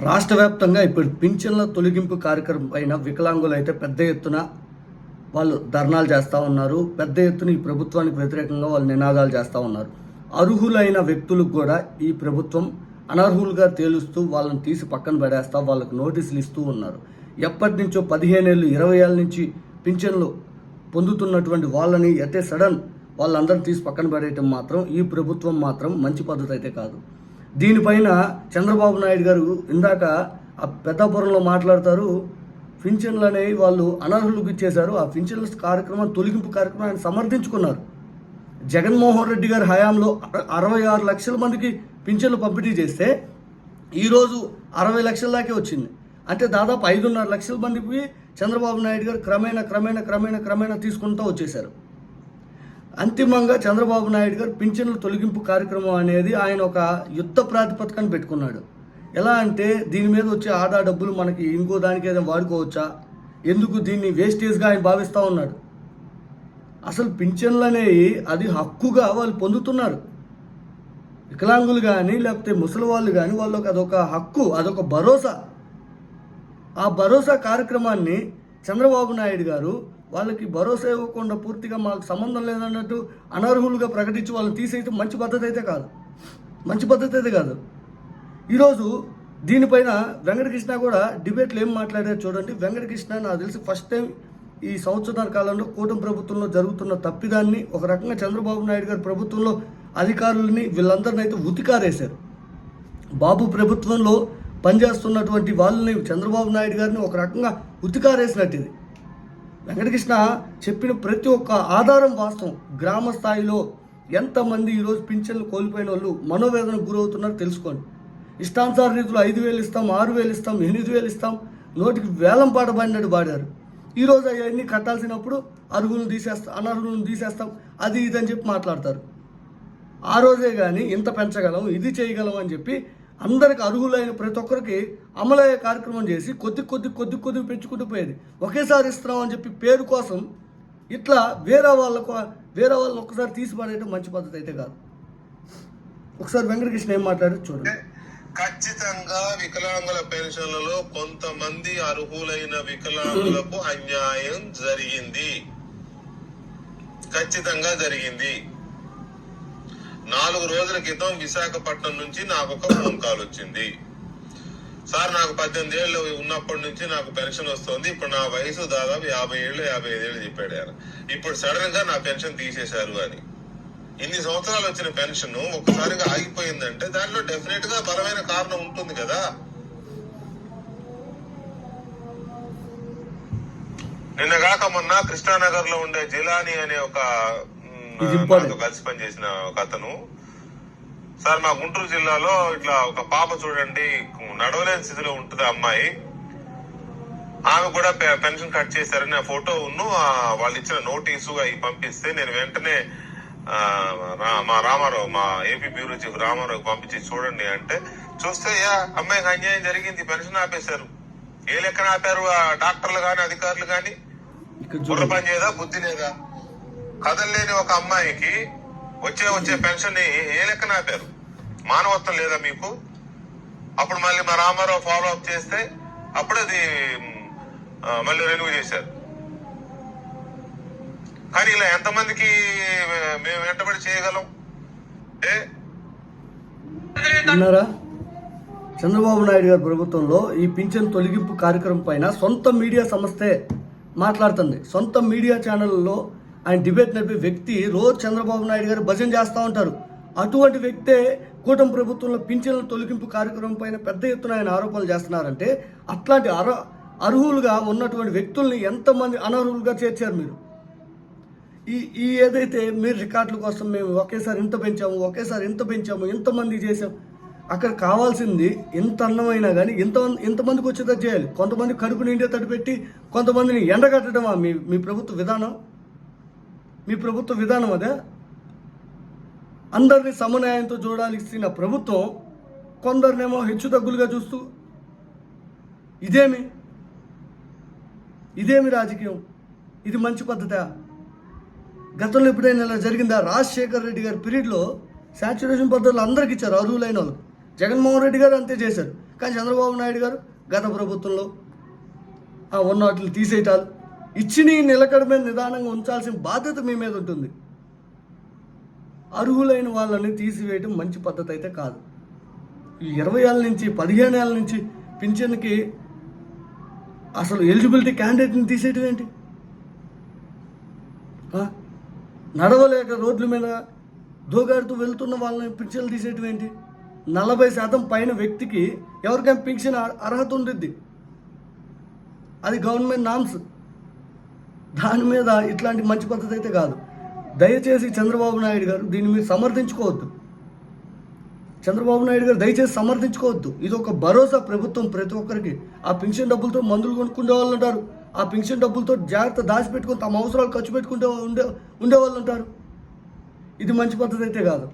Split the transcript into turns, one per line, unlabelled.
రాష్ట్ర వ్యాప్తంగా ఇప్పుడు పింఛన్ల తొలగింపు కార్యక్రమం పైన వికలాంగులు అయితే పెద్ద ఎత్తున వాళ్ళు ధర్నాలు చేస్తూ ఉన్నారు. పెద్ద ఎత్తున ఈ ప్రభుత్వానికి వ్యతిరేకంగా వాళ్ళు నినాదాలు చేస్తూ ఉన్నారు. అర్హులైన వ్యక్తులకు కూడా ఈ ప్రభుత్వం అనర్హులుగా తేలుస్తూ వాళ్ళని తీసి పక్కన పడేస్తా వాళ్ళకు నోటీసులు ఇస్తూ ఉన్నారు. ఎప్పటి నుంచో పదిహేను ఏళ్ళు ఇరవై ఏళ్ళ నుంచి పింఛన్లు పొందుతున్నటువంటి వాళ్ళని అయితే సడన్ వాళ్ళందరినీ తీసి పక్కన పడేయటం మాత్రం ఈ ప్రభుత్వం మాత్రం మంచి పద్ధతి అయితే కాదు. దీనిపైన చంద్రబాబు నాయుడు గారు ఇందాక ఆ పెద్దాపురంలో మాట్లాడతారు. పింఛన్లు అనేవి వాళ్ళు అనర్హులకు ఇచ్చేశారు. ఆ పింఛన్ల కార్యక్రమం తొలగింపు కార్యక్రమం ఆయన సమర్థించుకున్నారు. జగన్మోహన్ రెడ్డి గారి హయాంలో అరవై ఆరు లక్షల మందికి పింఛన్లు పంపిణీ చేస్తే ఈరోజు అరవై లక్షల దాకే వచ్చింది. అంటే దాదాపు ఐదున్నర లక్షల మందికి చంద్రబాబు నాయుడు గారు క్రమేణా క్రమేణా క్రమేణా క్రమేణా తీసుకుంటూ వచ్చేశారు. అంతిమంగా చంద్రబాబు నాయుడు గారు పింఛన్ల తొలగింపు కార్యక్రమం అనేది ఆయన ఒక యుద్ధ ప్రాతిపదికన పెట్టుకున్నాడు. ఎలా అంటే దీని మీద వచ్చే ఆదా డబ్బులు మనకి ఇంకో దానికి ఏదైనా వాడుకోవచ్చా? ఎందుకు దీన్ని వేస్టేజ్గా ఆయన భావిస్తూ ఉన్నాడు? అసలు పింఛన్లు అనేవి అది హక్కుగా వాళ్ళు పొందుతున్నారు. వికలాంగులు కానీ లేకపోతే ముసలి వాళ్ళు కానీ వాళ్ళకి అదొక హక్కు అదొక భరోసా. ఆ భరోసా కార్యక్రమాన్ని చంద్రబాబు నాయుడు గారు వాళ్ళకి భరోసా ఇవ్వకుండా పూర్తిగా మాకు సంబంధం లేదన్నట్టు అనర్హులుగా ప్రకటించి వాళ్ళని తీసేయటం మంచి పద్ధతి అయితే కాదు. మంచి పద్ధతి అయితే కాదు. ఈరోజు దీనిపైన వెంకటకృష్ణ కూడా డిబేట్లు ఏం మాట్లాడారు చూడండి. వెంకటకృష్ణ నాకు తెలిసి ఫస్ట్ టైం ఈ సంవత్సరాల కాలంలో కూటమి ప్రభుత్వంలో జరుగుతున్న తప్పిదాన్ని ఒక రకంగా చంద్రబాబు నాయుడు గారి ప్రభుత్వంలో అధికారులని వీళ్ళందరినైతే అయితే ఉతికారేశారు. బాబు ప్రభుత్వంలో పనిచేస్తున్నటువంటి వాళ్ళని చంద్రబాబు నాయుడు గారిని ఒక రకంగా ఉతికారేసినట్టు ఇది వెంకటకృష్ణ చెప్పిన ప్రతి ఒక్క ఆధారం వాస్తవం. గ్రామ స్థాయిలో ఎంతమంది ఈరోజు పింఛన్లు కోల్పోయిన వాళ్ళు మనోవేదనకు గురవుతున్నారో తెలుసుకోండి. ఇష్టానుసార రీతిలో ఐదు వేలు ఇస్తాం ఆరు వేలు ఇస్తాం ఎనిమిది వేలు ఇస్తాం నోటికి వేలం పాట పడినట్టు పాడారు. ఈరోజు అవన్నీ కట్టాల్సినప్పుడు అరుగులను తీసేస్తాం అనర్హులను తీసేస్తాం అది ఇది అని చెప్పి మాట్లాడతారు. ఆ రోజే కానీ ఇంత పెంచగలం ఇది చేయగలం అని చెప్పి అందరికి అర్హులైన ప్రతి ఒక్కరికి అమలయ్యే కార్యక్రమం చేసి కొద్ది కొద్ది కొద్ది కొద్ది పెంచుకుంటూ పోయేది. ఒకేసారి ఇస్తున్నామని చెప్పి పేరు కోసం ఇట్లా వేరే వాళ్ళకు వేరే వాళ్ళు ఒక్కసారి తీసి పడేయడం మంచి పద్ధతి అయితే కాదు. ఒకసారి వెంకటకృష్ణ ఏం మాట్లాడారు చూడండి.
ఖచ్చితంగా వికలాంగుల పెన్షన్లలో కొంతమంది అర్హులైన వికలాంగులకు అన్యాయం జరిగింది. ఖచ్చితంగా జరిగింది. నాలుగు రోజుల క్రితం విశాఖపట్నం నుంచి నాకు ఒక ఫోన్ కాల్ వచ్చింది. సార్ నాకు పద్దెనిమిది ఏళ్ళు ఉన్నప్పటి నుంచి నాకు పెన్షన్ వస్తుంది. ఇప్పుడు నా వయసు దాదాపు యాభై ఏళ్ళు యాభై ఐదు ఏళ్ళు చెప్పాడు ఆయన. ఇప్పుడు సడన్గా నా పెన్షన్ తీసేశారు అని. ఇన్ని సంవత్సరాలు వచ్చిన పెన్షన్ ఒక్కసారిగా ఆగిపోయిందంటే దాంట్లో డెఫినెట్గా బలమైన కారణం ఉంటుంది కదా. నిన్న కాక మొన్న కృష్ణానగర్లో ఉండే జిలాని అనే ఒక నాతో కలిసి పనిచేసిన ఒక అతను. సార్ మా గుంటూరు జిల్లాలో ఇట్లా ఒక పాప చూడండి నడవలేని స్థితిలో ఉంటుంది అమ్మాయి. ఆమె కూడా పెన్షన్ కట్ చేశారని ఆ ఫోటో ఉన్ను వాళ్ళు ఇచ్చిన నోటీసు అవి పంపిస్తే నేను వెంటనే మా రామారావు మా ఏపీ బ్యూరో చీఫ్ రామారావు పంపించి చూడండి అంటే చూస్తే యా అమ్మాయికి అన్యాయం జరిగింది పెన్షన్ ఆపేశారు. ఏ లెక్కన ఆపారు ఆ డాక్టర్లు గాని అధికారులు గాని?
ఇక్కడ
బుర్ర పని చేయదా బుద్ధి లేదా? కదలలేని ఒక అమ్మాయికి వచ్చే వచ్చే పెన్షన్ని ఏ లెక్కన ఆపారు? మానవత్వం లేదా మీకు? అప్పుడు మళ్ళీ మా రామారావు ఫాలో అప్ చేస్తే అప్పుడు అది మళ్ళీ రెన్యూ చేశారు. కానీ ఇలా ఎంతమందికి మేము వెంటబడి చేయగలం? ఏ?
చంద్రబాబు నాయుడు గారి ప్రభుత్వంలో ఈ పింఛన్ తొలగింపు కార్యక్రమం పైన సొంత మీడియా సంస్థే మాట్లాడుతుంది. సొంత మీడియా ఛానళ్ళలో ఆయన డిబేట్ నడిపే వ్యక్తి రోజు చంద్రబాబు నాయుడు గారు భజన చేస్తూ ఉంటారు. అటువంటి వ్యక్తే కూటమి ప్రభుత్వంలో పింఛన్ల తొలగింపు కార్యక్రమం పైన పెద్ద ఎత్తున ఆయన ఆరోపణలు చేస్తున్నారంటే అట్లాంటి అర అర్హులుగా ఉన్నటువంటి వ్యక్తుల్ని ఎంతమంది అనర్హులుగా చేర్చారు మీరు? ఈ ఈ ఏదైతే మీరు రికార్డుల కోసం మేము ఒకేసారి ఇంత పెంచాము ఒకేసారి ఇంత పెంచాము ఇంతమంది చేసాము అక్కడ కావాల్సింది ఎంత అన్నమైనా కానీ ఇంత ఇంతమందికి వచ్చేటట్టు చేయాలి? కొంతమంది కడుపు నిండేటట్టు పెట్టి కొంతమందిని ఎండగట్టడమా మీ మీ ప్రభుత్వ విధానం? మీ ప్రభుత్వ విధానం అదే? అందరినీ సమన్యాయంతో చూడాల్సిన ప్రభుత్వం కొందరినేమో హెచ్చు తగ్గులుగా చూస్తూ ఇదేమి? ఇదేమి రాజకీయం? ఇది మంచి పద్ధత? గతంలో ఎప్పుడైనా ఇలా జరిగిందా? రాజశేఖర్ రెడ్డి గారి పీరియడ్లో శాచ్యురేషన్ పద్ధతులు అందరికి ఇచ్చారు అర్హులైన వాళ్ళు. జగన్మోహన్ రెడ్డి గారు అంతే చేశారు. కానీ చంద్రబాబు నాయుడు గారు గత ప్రభుత్వంలో ఆ ఉన్న వాటిని తీసేయటాలు. ఇచ్చిన నిలకడ మీద నిదానంగా ఉంచాల్సిన బాధ్యత మీ మీద ఉంటుంది. అర్హులైన వాళ్ళని తీసివేయడం మంచి పద్ధతి అయితే కాదు. ఈ ఇరవై ఏళ్ళ నుంచి పదిహేను ఏళ్ళ నుంచి పింఛన్కి అసలు ఎలిజిబిలిటీ క్యాండిడేట్ని తీసేయటం ఏంటి? నడవలేక రోడ్ల మీద దోగాడుతూ వెళ్తున్న వాళ్ళని పింఛన్లు తీసేయటం ఏంటి? నలభై శాతం పైన వ్యక్తికి ఎవరికైనా పింఛన్ అర్హత ఉంటుంది అది గవర్నమెంట్ నామ్స్. దాని మీద ఇట్లాంటి మంచి పద్ధతి అయితే కాదు. దయచేసి చంద్రబాబు నాయుడు గారు దీన్ని మీరు సమర్థించుకోవద్దు. చంద్రబాబు నాయుడు గారు దయచేసి సమర్థించుకోవద్దు. ఇది ఒక భరోసా ప్రభుత్వం ప్రతి ఒక్కరికి. ఆ పెన్షన్ డబ్బులతో మందులు కొనుక్కునే వాళ్ళు ఉంటారు ఆ పెన్షన్ డబ్బులతో జాగ్రత్త దాచిపెట్టుకొని తమ అవసరాలు ఖర్చు పెట్టుకుంటే ఉండే ఉండేవాళ్ళు ఉంటారు ఇది మంచి పద్ధతి అయితే కాదు.